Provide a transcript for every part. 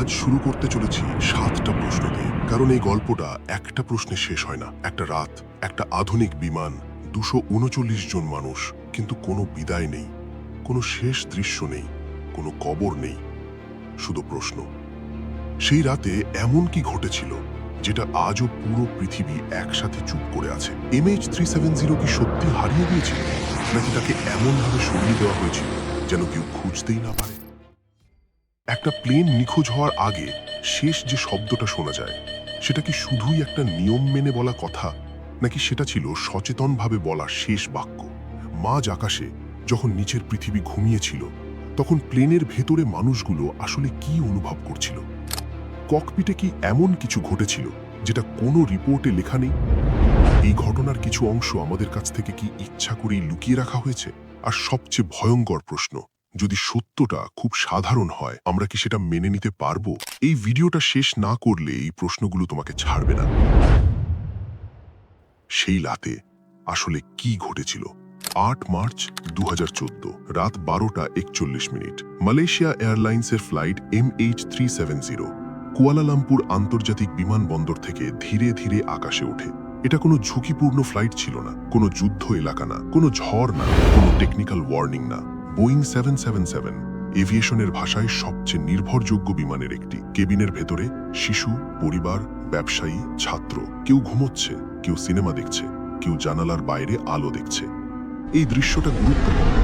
আজ শুরু করতে চলেছি সাতটা প্রশ্ন দিয়ে। কারণ এই গল্পটা একটা প্রশ্নে শেষ হয় না। একটা রাত, একটা আধুনিক বিমান, দুশো উনচল্লিশ জন মানুষ, কিন্তু কোনো বিদায় নেই, কোনো শেষ দৃশ্য নেই, কোনো কবর নেই, শুধু প্রশ্ন। সেই রাতে এমন কি ঘটেছিল যেটা আজও পুরো পৃথিবী একসাথে চুপ করে আছে? এমএইচ থ্রি সেভেন জিরো কি সত্যি হারিয়ে গিয়েছিল? নাকি তাকে এমনভাবে সরিয়ে দেওয়া হয়েছিল যেন কেউ খুঁজতেই না পারে? একটা প্লেন নিখোঁজ হওয়ার আগে শেষ যে শব্দটা শোনা যায়, সেটা কি শুধুই একটা নিয়ম মেনে বলা কথা, নাকি সেটা ছিল সচেতনভাবে বলা শেষ বাক্য? মাঝ আকাশে যখন নিচের পৃথিবী ঘুমিয়েছিল, তখন প্লেনের ভেতরে মানুষগুলো আসলে কি অনুভব করছিল? ককপিটে কি এমন কিছু ঘটেছিল যেটা কোনো রিপোর্টে লেখা নেই? এই ঘটনার কিছু অংশ আমাদের কাছ থেকে কি ইচ্ছা করেই লুকিয়ে রাখা হয়েছে? আর সবচেয়ে ভয়ঙ্কর প্রশ্ন যদি সত্যটা খুব সাধারণ হয়, আমরা কি সেটা মেনে নিতে পারব? এই ভিডিওটা শেষ না করলে এই প্রশ্নগুলো তোমাকে ছাড়বে না। সেই রাতে আসলে কি ঘটেছিল? আট মার্চ দু হাজার চোদ্দ, রাত বারোটা একচল্লিশ মিনিট, মালয়েশিয়া এয়ারলাইন্সের flight M H three seven zero, Kuala Lumpur আন্তর্জাতিক বিমানবন্দর থেকে ধীরে ধীরে আকাশে ওঠে। এটা কোনো ঝুঁকিপূর্ণ ফ্লাইট ছিল না, কোনো যুদ্ধ এলাকা না, কোনো ঝড় না, কোনো টেকনিক্যাল ওয়ার্নিং না। বোয়িং সেভেন সেভেন সেভেন এভিয়েশনের ভাষায় সবচেয়ে নির্ভরযোগ্য বিমানের একটি। কেবিনের ভেতরে শিশু, পরিবার, ব্যবসায়ী, ছাত্র। কেউ ঘুমোচ্ছে, কেউ সিনেমা দেখছে, কেউ জানালার বাইরে আলো দেখছে। এই দৃশ্যটা গুরুত্বপূর্ণ,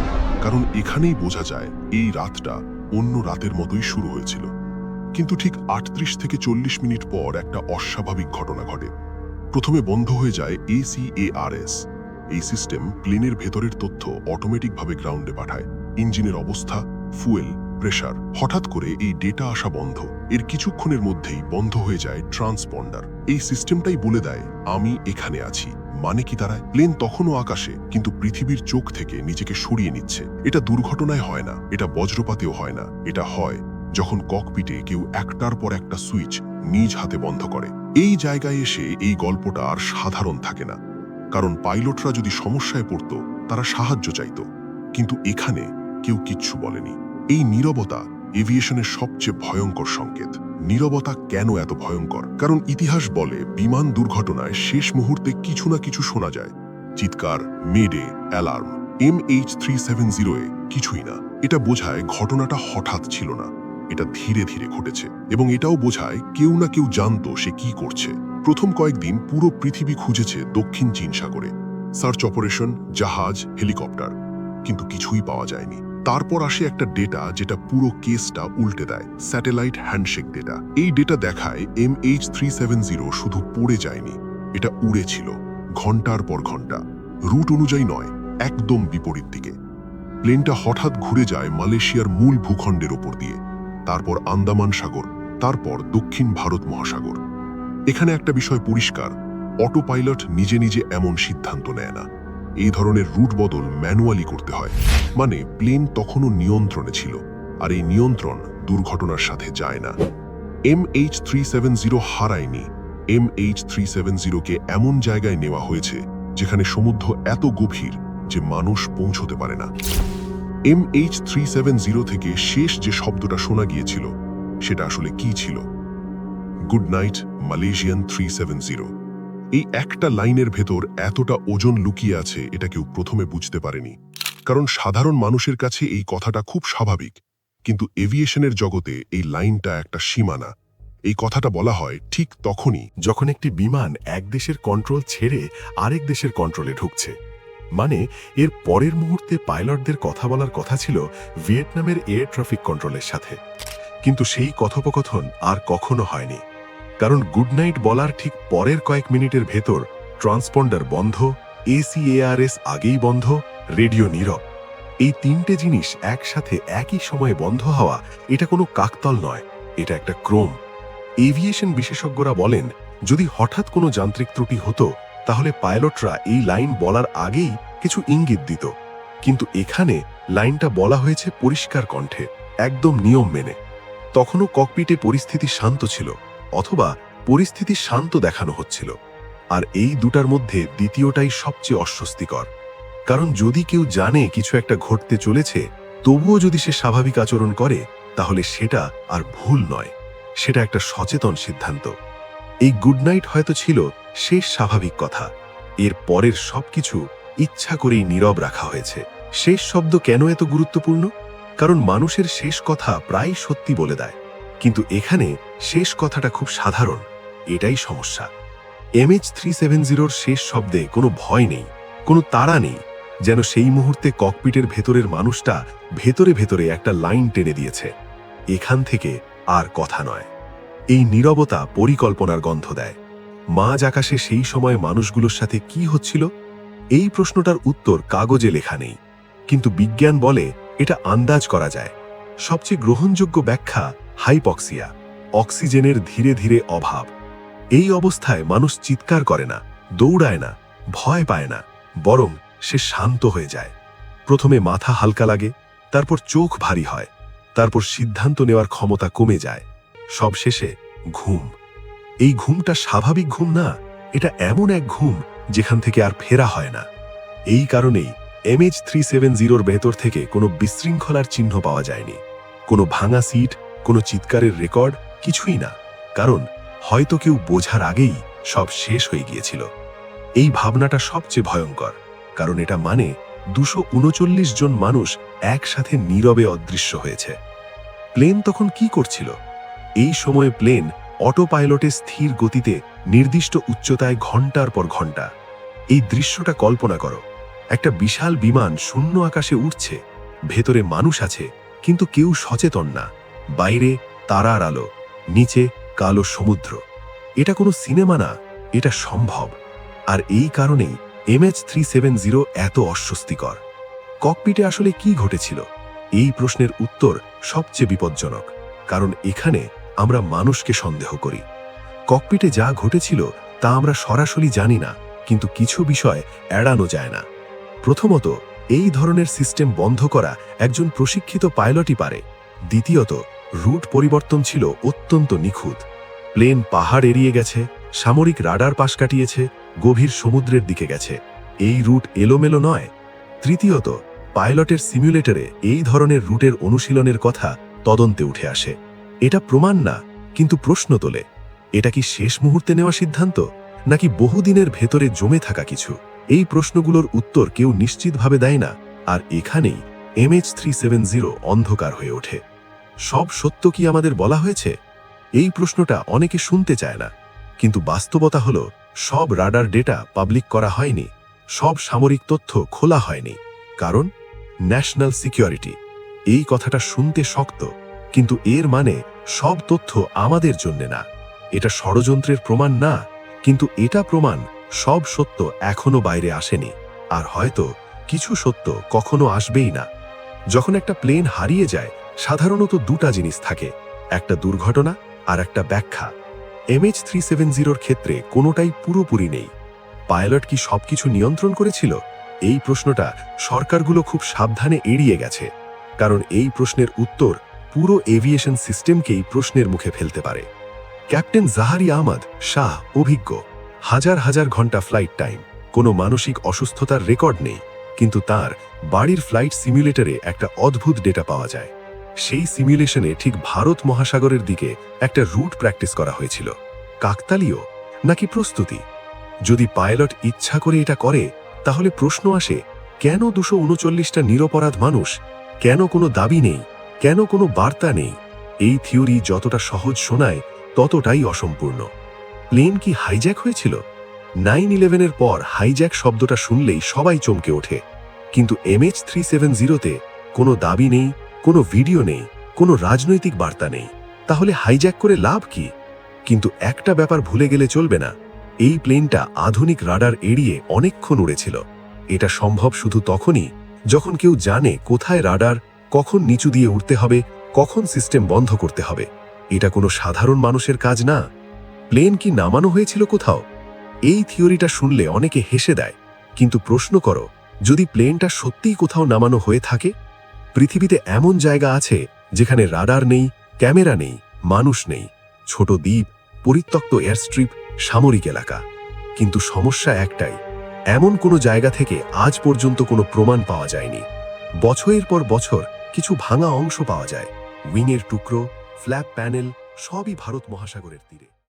কারণ এখানেই বোঝা যায় এই রাতটা অন্য রাতের মতোই শুরু হয়েছিল। কিন্তু ঠিক আটত্রিশ থেকে চল্লিশ মিনিট পর একটা অস্বাভাবিক ঘটনা ঘটে। প্রথমে বন্ধ হয়ে যায় এসিএআরএস এই সিস্টেম প্লেনের ভেতরের তথ্য অটোমেটিকভাবে গ্রাউন্ডে পাঠায়। ইঞ্জিনের অবস্থা, ফুয়েল প্রেশার হঠাৎ করে এই ডেটা আসা বন্ধ। এর কিছুক্ষণের মধ্যেই বন্ধ হয়ে যায় ট্রান্সপন্ডার। এই সিস্টেমটাই বলে দেয়, আমি এখানে আছি। মানে কি দাঁড়ায় প্লেন তখনও আকাশে, কিন্তু পৃথিবীর চোখ থেকে নিজেকে সরিয়ে নিচ্ছে। এটা দুর্ঘটনায় হয় না, এটা বজ্রপাতেও হয় না, এটা হয় যখন ককপিটে কেউ একটার পর একটা সুইচ নিজ হাতে বন্ধ করে। এই জায়গায় এসে এই গল্পটা আর সাধারণ থাকে না। কারণ পাইলটরা যদি সমস্যায় পড়ত, তারা সাহায্য চাইত। কিন্তু এখানে কেউ কিচ্ছু বলেনি। এই নীরবতা এভিয়েশনের সবচেয়ে ভয়ঙ্কর সংকেত। নীরবতা কেন এত ভয়ঙ্কর? কারণ ইতিহাস বলে বিমান দুর্ঘটনায় শেষ মুহূর্তে কিছু না কিছু শোনা যায়। চিৎকার, mayday, alarm M H three seven জিরোয়ে কিছুই না। এটা বোঝায় ঘটনাটা হঠাৎ ছিল না। এটা ধীরে ধীরে ঘটেছে এবং এটাও বোঝায় কেউ না কেউ জানতো সে কি করছে। প্রথম কয়েকদিন পুরো পৃথিবী খুঁজেছে দক্ষিণ চীন সাগরে। সার্চ অপারেশন, জাহাজ, হেলিকপ্টার। কিন্তু কিছুই পাওয়া যায়নি। তারপর আসে একটা ডেটা যেটা পুরো কেসটা উল্টে দেয়, স্যাটেলাইট হ্যান্ডশেক ডেটা। এই ডেটা দেখায় M H three seven zero শুধু পড়ে যায়নি, এটা উড়েছিল ঘণ্টার পর ঘণ্টা। রুট অনুযায়ী নয়, একদম বিপরীত দিকে। প্লেনটা হঠাৎ ঘুরে যায় মালয়েশিয়ার মূল ভূখণ্ডের ওপর দিয়ে। তারপর আন্দামান সাগর, তারপর দক্ষিণ ভারত মহাসাগর। এখানে একটা বিষয় পরিষ্কার। অটো পাইলট নিজে নিজে এমন সিদ্ধান্ত নেয় না। এই ধরনের রুট বদল ম্যানুয়ালি করতে হয়। মানে প্লেন তখনও নিয়ন্ত্রণে ছিল, আর এই নিয়ন্ত্রণ দুর্ঘটনার সাথে যায় না। M H three seven zero হারায়নি। M H three seven জিরোকে এমন জায়গায় নেওয়া হয়েছে, যেখানে সমুদ্র এত গভীর যে মানুষ পৌঁছতে পারে না। M H three seven zero থেকে শেষ যে শব্দটা শোনা গিয়েছিল, সেটা আসলে কি ছিল? Good night Malaysian three seven zero এই একটা লাইনের ভেতর এতটা ওজন লুকিয়ে আছে, এটা কেউ প্রথমে বুঝতে পারেনি। কারণ সাধারণ মানুষের কাছে এই কথাটা খুব স্বাভাবিক। কিন্তু এভিয়েশনের জগতে এই লাইনটা একটা সীমানা। এই কথাটা বলা হয় ঠিক তখনই যখন একটি বিমান এক দেশের কন্ট্রোল ছেড়ে আরেক দেশের কন্ট্রোলে ঢুকছে। মানে এর পরের মুহূর্তে পাইলটদের কথা বলার কথা ছিল ভিয়েতনামের এয়ার ট্রাফিক কন্ট্রোলের সাথে। কিন্তু সেই কথোপকথন আর কখনো হয়নি। কারণ গুড নাইট বলার ঠিক পরের কয়েক মিনিটের ভেতর ট্রান্সপন্ডার বন্ধ এসিএআরএস আগেই বন্ধ, রেডিও নীরব। এই তিনটে জিনিস একসাথে একই সময়ে বন্ধ হওয়া এটা কোনো কাকতল নয়, এটা একটা ক্রম। এভিয়েশন বিশেষজ্ঞরা বলেন, যদি হঠাৎ কোনো যান্ত্রিক ত্রুটি হতো, তাহলে পাইলটরা এই লাইন বলার আগেই কিছু ইঙ্গিত দিত। কিন্তু এখানে লাইনটা বলা হয়েছে পরিষ্কার কণ্ঠে, একদম নিয়ম মেনে। তখনও ককপিটে পরিস্থিতি শান্ত ছিল। অথবা পরিস্থিতি শান্ত দেখানো হচ্ছিল। আর এই দুটার মধ্যে দ্বিতীয়টাই সবচেয়ে অস্বস্তিকর। কারণ যদি কেউ জানে কিছু একটা ঘটতে চলেছে, তবুও যদি সে স্বাভাবিক আচরণ করে, তাহলে সেটা আর ভুল নয়। সেটা একটা সচেতন সিদ্ধান্ত। এই গুড নাইট হয়তো ছিল শেষ স্বাভাবিক কথা। এর পরের সবকিছু ইচ্ছা করেই নীরব রাখা হয়েছে। শেষ শব্দ কেন এত গুরুত্বপূর্ণ? কারণ মানুষের শেষ কথা প্রায় সত্যি বলে দেয়। কিন্তু এখানে শেষ কথাটা খুব সাধারণ, এটাই সমস্যা। এমএইচ থ্রি সেভেন জিরোর শেষ শব্দে কোনো ভয় নেই, কোনো তাড়া নেই, যেন সেই মুহূর্তে ককপিটের ভেতরের মানুষটা ভেতরে ভেতরে একটা লাইন টেনে দিয়েছে। এখান থেকে আর কথা নয়। এই নীরবতা পরিকল্পনার গন্ধ দেয়। মাঝ আকাশে সেই সময় মানুষগুলোর সাথে কি হচ্ছিল? এই প্রশ্নটার উত্তর কাগজে লেখা নেই। কিন্তু বিজ্ঞান বলে এটা আন্দাজ করা যায়। সবচেয়ে গ্রহণযোগ্য ব্যাখ্যা হাইপক্সিয়া। অক্সিজেনের ধীরে ধীরে অভাব। এই অবস্থায় মানুষ চিৎকার করে না, দৌড়ায় না, ভয় পায় না, বরং সে শান্ত হয়ে যায়। প্রথমে মাথা হালকা লাগে, তারপর চোখ ভারী হয়, তারপর সিদ্ধান্ত নেওয়ার ক্ষমতা কমে যায়। সবশেষে ঘুম। এই ঘুমটা স্বাভাবিক ঘুম না, এটা এমন এক ঘুম যেখান থেকে আর ফেরা হয় না। এই কারণেই এমএইচ থ্রি সেভেন জিরোর ভেতর থেকে কোনো বিশৃঙ্খলার চিহ্ন পাওয়া যায়নি। কোনো ভাঙা সিট, কোনো চিৎকারের রেকর্ড কিছুই না, কারণ হয়তো কেউ বোঝার আগেই সব শেষ হয়ে গিয়েছিল। এই ভাবনাটা সবচেয়ে ভয়ঙ্কর, কারণ এটা মানে দুশো জন মানুষ একসাথে নীরবে অদৃশ্য হয়েছে। প্লেন তখন কি করছিল? এই সময়ে প্লেন অটো পাইলটে স্থির গতিতে নির্দিষ্ট উচ্চতায় ঘণ্টার পর ঘণ্টা। এই দৃশ্যটা কল্পনা করো, একটা বিশাল বিমান শূন্য আকাশে উঠছে ভেতরে মানুষ আছে, কিন্তু কেউ সচেতন না, বাইরে তারার আলো। নিচে কালো সমুদ্র। এটা কোনো সিনেমা না, এটা সম্ভব। আর এই কারণেই এমএচ থ্রি সেভেন জিরো এত অস্বস্তিকর। ককপিটে আসলে কি ঘটেছিল? এই প্রশ্নের উত্তর সবচেয়ে বিপজ্জনক, কারণ এখানে আমরা মানুষকে সন্দেহ করি। ককপিটে যা ঘটেছিল তা আমরা সরাসরি জানি না, কিন্তু কিছু বিষয় এড়ানো যায় না। প্রথমত, এই ধরনের সিস্টেম বন্ধ করা একজন প্রশিক্ষিত পাইলটই পারে। দ্বিতীয়ত রুট পরিবর্তন ছিল অত্যন্ত নিখুঁত। প্লেন পাহাড় এড়িয়ে গেছে, সামরিক রাডার পাশ কাটিয়েছে, গভীর সমুদ্রের দিকে গেছে। এই রুট এলোমেলো নয়। তৃতীয়ত, পাইলটের সিমুলেটরে এই ধরনের রুটের অনুশীলনের কথা তদন্তে উঠে আসে। এটা প্রমাণ না, কিন্তু প্রশ্ন তোলে। এটা কি শেষ মুহূর্তে নেওয়া সিদ্ধান্ত, নাকি বহুদিনের ভেতরে জমে থাকা কিছু? এই প্রশ্নগুলোর উত্তর কেউ নিশ্চিতভাবে দেয় না, আর এখানেই এমএইচ থ্রি সেভেন জিরো অন্ধকার হয়ে ওঠে। সব সত্য কি আমাদের বলা হয়েছে? এই প্রশ্নটা অনেকে শুনতে চায় না। কিন্তু বাস্তবতা হলো, সব রাডার ডেটা পাবলিক করা হয়নি। সব সামরিক তথ্য খোলা হয়নি। কারণ, ন্যাশনাল সিকিউরিটি। এই কথাটা শুনতে শক্ত। কিন্তু এর মানে সব তথ্য আমাদের জন্য না। এটা ষড়যন্ত্রের প্রমাণ না। কিন্তু এটা প্রমাণ সব সত্য এখনও বাইরে আসেনি। আর হয়তো কিছু সত্য কখনো আসবেই না। যখন একটা প্লেন হারিয়ে যায় সাধারণত দুটা জিনিস থাকে, একটা দুর্ঘটনা আর একটা ব্যাখ্যা। এমএইচ থ্রি সেভেন জিরোর ক্ষেত্রে কোনোটাই পুরোপুরি নেই। পাইলট কি সবকিছু নিয়ন্ত্রণ করেছিল? এই প্রশ্নটা সরকারগুলো খুব সাবধানে এড়িয়ে গেছে, কারণ এই প্রশ্নের উত্তর পুরো এভিয়েশন সিস্টেমকেই প্রশ্নের মুখে ফেলতে পারে। ক্যাপ্টেন জাহারি আহমদ শাহ অভিজ্ঞ, হাজার হাজার ঘণ্টা ফ্লাইট টাইম, কোনো মানসিক অসুস্থতার রেকর্ড নেই, কিন্তু তার বাড়ির ফ্লাইট সিমুলেটরে একটা অদ্ভুত ডেটা পাওয়া যায়। সেই সিমুলেশনে ঠিক ভারত মহাসাগরের দিকে একটা রুট প্র্যাকটিস করা হয়েছিল। কাকতালীয় নাকি প্রস্তুতি? যদি পাইলট ইচ্ছা করে এটা করে, তাহলে প্রশ্ন আসে, কেন দুশো উনচল্লিশটা নিরপরাধ মানুষ? কেন কোনো দাবি নেই? কেন কোনো বার্তা নেই? এই থিওরি যতটা সহজ শোনায়, ততটাই অসম্পূর্ণ। প্লেন কি হাইজ্যাক হয়েছিল? নাইন ইলেভেনের পর হাইজ্যাক শব্দটা শুনলেই সবাই চমকে ওঠে। কিন্তু এমএইচ থ্রি সেভেন জিরোতে কোনো দাবি নেই কোনো ভিডিও নেই, কোনো রাজনৈতিক বার্তা নেই, তাহলে হাইজ্যাক করে লাভ কি? কিন্তু একটা ব্যাপার ভুলে গেলে চলবে না। এই প্লেনটা আধুনিক রাডার এড়িয়ে অনেকক্ষণ উড়েছিল। এটা সম্ভব শুধু তখনই যখন কেউ জানে কোথায় রাডার, কখন নিচু দিয়ে উঠতে হবে, কখন সিস্টেম বন্ধ করতে হবে। এটা কোনো সাধারণ মানুষের কাজ না। প্লেন কি নামানো হয়েছিল কোথাও? এই থিওরিটা শুনলে অনেকে হেসে দেয়। কিন্তু প্রশ্ন করো, যদি প্লেনটা সত্যিই কোথাও নামানো হয়ে থাকে? পৃথিবীতে এমন জায়গা আছে যেখানে রাডার নেই, ক্যামেরা নেই, মানুষ নেই। ছোট দ্বীপ, পরিত্যক্ত এয়ারস্ট্রিপ, সামরিক এলাকা। কিন্তু সমস্যা একটাই, এমন কোনো জায়গা থেকে আজ পর্যন্ত কোনো প্রমাণ পাওয়া যায়নি। বছরের পর বছর কিছু ভাঙা অংশ পাওয়া যায়। উইংয়ের টুকরো, ফ্ল্যাপ প্যানেল, সবই ভারত মহাসাগরের তীরে।